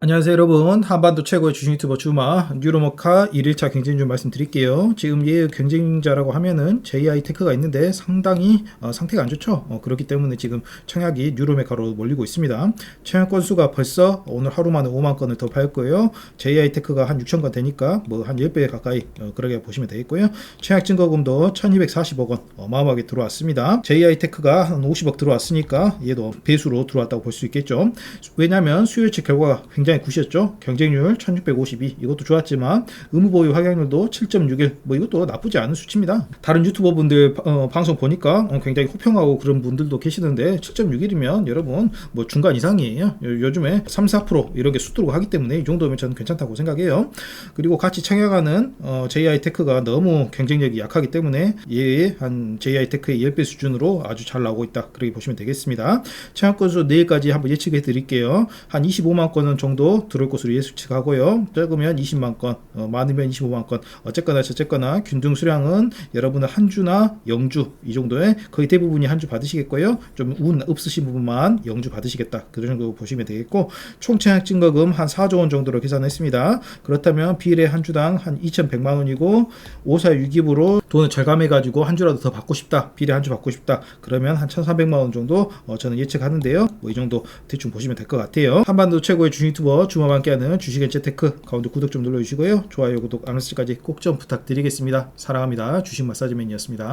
안녕하세요 여러분. 한반도 최고의 주식 유튜버 주마 뉴로모카 1일차 경쟁 좀 말씀드릴게요. 지금 얘 경쟁자라고 하면은 JI테크가 있는데 상당히 어, 상태가 안 좋죠? 어, 그렇기 때문에 지금 청약이 뉴로메카로 몰리고 있습니다. 청약 건수가 벌써 오늘 하루 만에 5만 건을 더 팔고요. JI테크가 한 6천 건 되니까 뭐 한 10배 가까이 어, 그러게 보시면 되겠고요. 청약 증거금도 1240억 원 어마어마하게 들어왔습니다. JI테크가 한 50억 들어왔으니까 얘도 배수로 들어왔다고 볼 수 있겠죠? 왜냐하면 수요일치 결과가 굿이었죠. 경쟁률 1652 이것도 좋았지만 의무 보유 확약률도 7.61 뭐 이것도 나쁘지 않은 수치입니다. 다른 유튜버 분들 어, 방송 보니까 어, 굉장히 호평하고 그런 분들도 계시는데 7.61이면 여러분 뭐 중간 이상이에요. 요, 요즘에 3, 4% 이런 게 수두룩 하기 때문에 이 정도면 저는 괜찮다고 생각해요. 그리고 같이 청약하는 어, JI 테크가 너무 경쟁력이 약하기 때문에 얘한 JI 테크의 10배 수준으로 아주 잘 나오고 있다. 그렇게 보시면 되겠습니다. 청약 건수 내일까지 한번 예측해 드릴게요. 한 25만 건은 정도 들어올 것으로 예측하고요. 적으면 20만 건, 어, 많으면 25만 건. 어쨌거나 저쨌거나 균등 수량은 여러분은 한 주나 영주 이 정도에 거의 대부분이 한 주 받으시겠고요. 좀 운 없으신 부분만 영주 받으시겠다. 그 정도 보시면 되겠고 총 청약 증거금 한 4조 원 정도로 계산했습니다. 그렇다면 비례 한 주당 한 2,100만 원이고 5사 유기부로 돈을 절감해 가지고 한 주라도 더 받고 싶다. 비례 한 주 받고 싶다. 그러면 한 1,400만 원 정도 어, 저는 예측하는데요. 뭐 이 정도 대충 보시면 될 것 같아요. 한반도 최고의 유 튜버 주말 함께하는 주식의 재테크 가운데 구독 좀 눌러주시고요. 좋아요, 구독, 알람까지 꼭 좀 부탁드리겠습니다. 사랑합니다. 주식 마사지맨이었습니다.